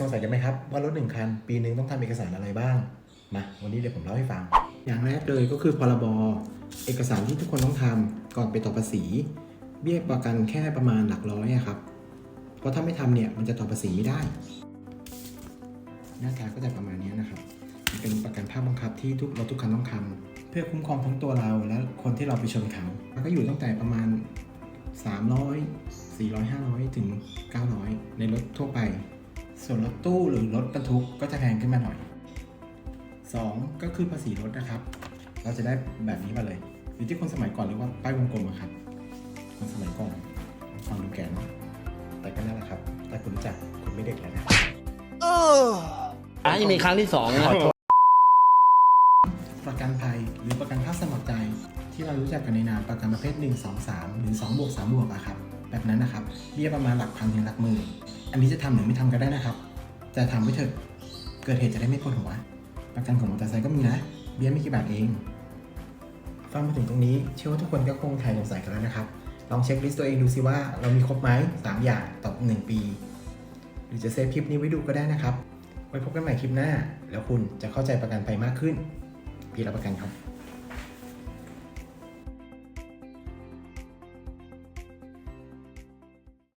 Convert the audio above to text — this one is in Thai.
สงสัยกันไหมครับว่ารถหนึ่งคัน ปีหนึ่งต้องทำเอกสารอะไรบ้าง มา วันนี้เดี๋ยวผมเล่าให้ฟัง อย่างแรกเลยก็คือพรบเอกสารที่ทุกคนต้องทำก่อนไปต่อภาษี เบี้ยประกันแค่ประมาณหลักร้อยครับ เพราะถ้าไม่ทำเนี่ยมันจะต่อภาษีไม่ได้ หน้าตาก็จะประมาณนี้นะครับ เป็นประกันภาคบังคับที่ทุกรถทุกคันต้องทำเพื่อคุ้มครองทั้งตัวเราและคนที่เราไปชนเขามันก็อยู่ตั้งแต่ประมาณ 300 400 500 ถึง 900 ในรถทั่วไป ส่วนรถตู้หรือรถบรรทุกก็จะแพงขึ้นมาหน่อย 2 ก็คือภาษีรถนะครับ เราจะได้แบบนี้มาเลย หรือที่คนสมัยก่อนเรียกว่าป้ายวงกลมอะครับ คนสมัยก่อนฟังดูแก่เนอะแต่ก็นั่นแหละครับ แต่คุณรู้จักคุณไม่เด็กแล้วนะอะยังมีครั้งที่สองนะประกันภัยหรือประกันภาคสมัครใจ ที่เรารู้จักกันในนามประกันประเภท 1 2 3 หรือ2บวก3บวกอะครับ แบบนั้นนะครับเบี้ยประมาณหลักพันถึงหลักหมื่น อันนี้จะทำหรือไม่ทำก็ได้นะครับ แต่ทำไว้เถอะ เกิดเหตุจะได้ไม่ปวดหัว ประกันของมอเตอร์ไซค์ก็มีนะ เบี้ยไม่กี่บาทเอง ฟังมาถึงตรงนี้เชื่อว่าทุกคนก็คงถ่ายสงสัยกันแล้วนะครับ ลองเช็คลิสต์ตัวเองดูสิว่าเรามีครบไหมสามอย่างต่อหนึ่งปี หรือจะเซฟคลิปนี้ไว้ดูก็ได้นะครับ ไว้พบกันใหม่คลิปหน้า แล้วคุณจะเข้าใจประกันภัยมากขึ้น พี่รับประกันครับ